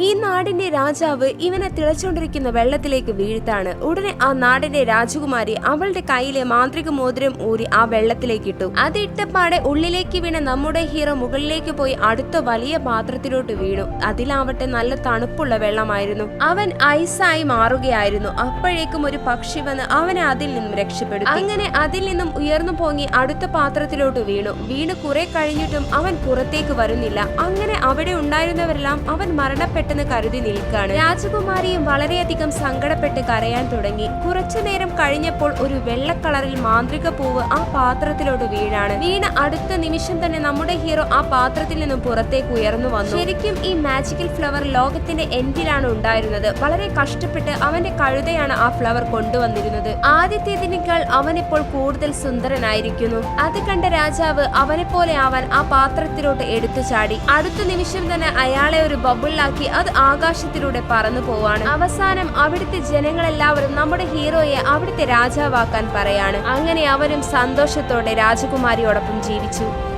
ഈ നാടിന്റെ രാജാവ് ഇവനെ തിളച്ചുകൊണ്ടിരിക്കുന്ന വെള്ളത്തിലേക്ക് വീഴ്ത്താണ്. ഉടനെ ആ നാടിന്റെ രാജകുമാരി അവളുടെ കയ്യിലെ മാന്ത്രിക മോതിരം ഊരി ആ വെള്ളത്തിലേക്ക് ഇട്ടു. അത് ഇട്ടപ്പാടെ ഉള്ളിലേക്ക് വീണ നമ്മുടെ ഹീറോ മുകളിലേക്ക് പോയി അടുത്ത വലിയ പാത്രത്തിലോട്ട് വീണു. അതിലാവട്ടെ നല്ല തണുപ്പുള്ള വെള്ളമായിരുന്നു. അവൻ ഐസായി മാറുകയായിരുന്നു. അപ്പോഴേക്കും ഒരു പക്ഷി വന്ന് അവനെ അതിൽ നിന്നും രക്ഷപ്പെടുത്തി. അങ്ങനെ അതിൽ നിന്നും ഉയർന്നു പോങ്ങി അടുത്ത പാത്രത്തിലോട്ട് വീണു. വീണ് കുറെ കഴിഞ്ഞിട്ടും അവൻ പുറത്തേക്ക് വരുന്നില്ല. അങ്ങനെ അവിടെ ഉണ്ടായിരുന്നവരെല്ലാം അവൻ മരണപ്പെട്ടെന്ന് കരുതി നിൽക്കാണ്. രാജകുമാരിയും വളരെയധികം സങ്കടപ്പെട്ട് കരയാൻ തുടങ്ങി. കുറച്ചു നേരം കഴിഞ്ഞപ്പോൾ ഒരു വെള്ള കളറിൽ മാന്ത്രിക പൂവ് ആ പാത്രത്തിലോട്ട് വീഴാണ്. വീണ അടുത്ത നിമിഷം തന്നെ നമ്മുടെ ഹീറോ ആ പാത്രത്തിൽ നിന്നും പുറത്തേക്ക് ഉയർന്നു വന്നു. ശരിക്കും ഈ മാജിക്കൽ ഫ്ലവർ ലോകത്തിന്റെ എൻഡിലാണ് ഉണ്ടായിരുന്നത്? വളരെ കഷ്ടപ്പെട്ട് അവന്റെ കഴുതയാണ് ആ ഫ്ലവർ കൊണ്ടുവന്നിരുന്നത്. ആദ്യത്തേതിനേക്കാൾ അവനിപ്പോൾ കൂടുതൽ സുന്ദരനായിരിക്കുന്നു. അത് കണ്ട രാജാവ് അവനെ പോലെ ആവാൻ ആ പാത്രത്തിലോട്ട് എടുത്തു ചാടി. അടുത്ത നിമിഷം തന്നെ അയാളെ ഒരു ബബിളിലാക്കി അത് ആകാശത്തിലൂടെ പറന്നു പോവാണ്. അവസാനം അവിടുത്തെ ജനങ്ങളെല്ലാവരും നമ്മുടെ ഹീറോയെ അവിടുത്തെ രാജാവാക്കാൻ പറയാണ്. അങ്ങനെ അവരും സന്തോഷത്തോടെ രാജകുമാരിയോടൊപ്പം ജീവിച്ചു.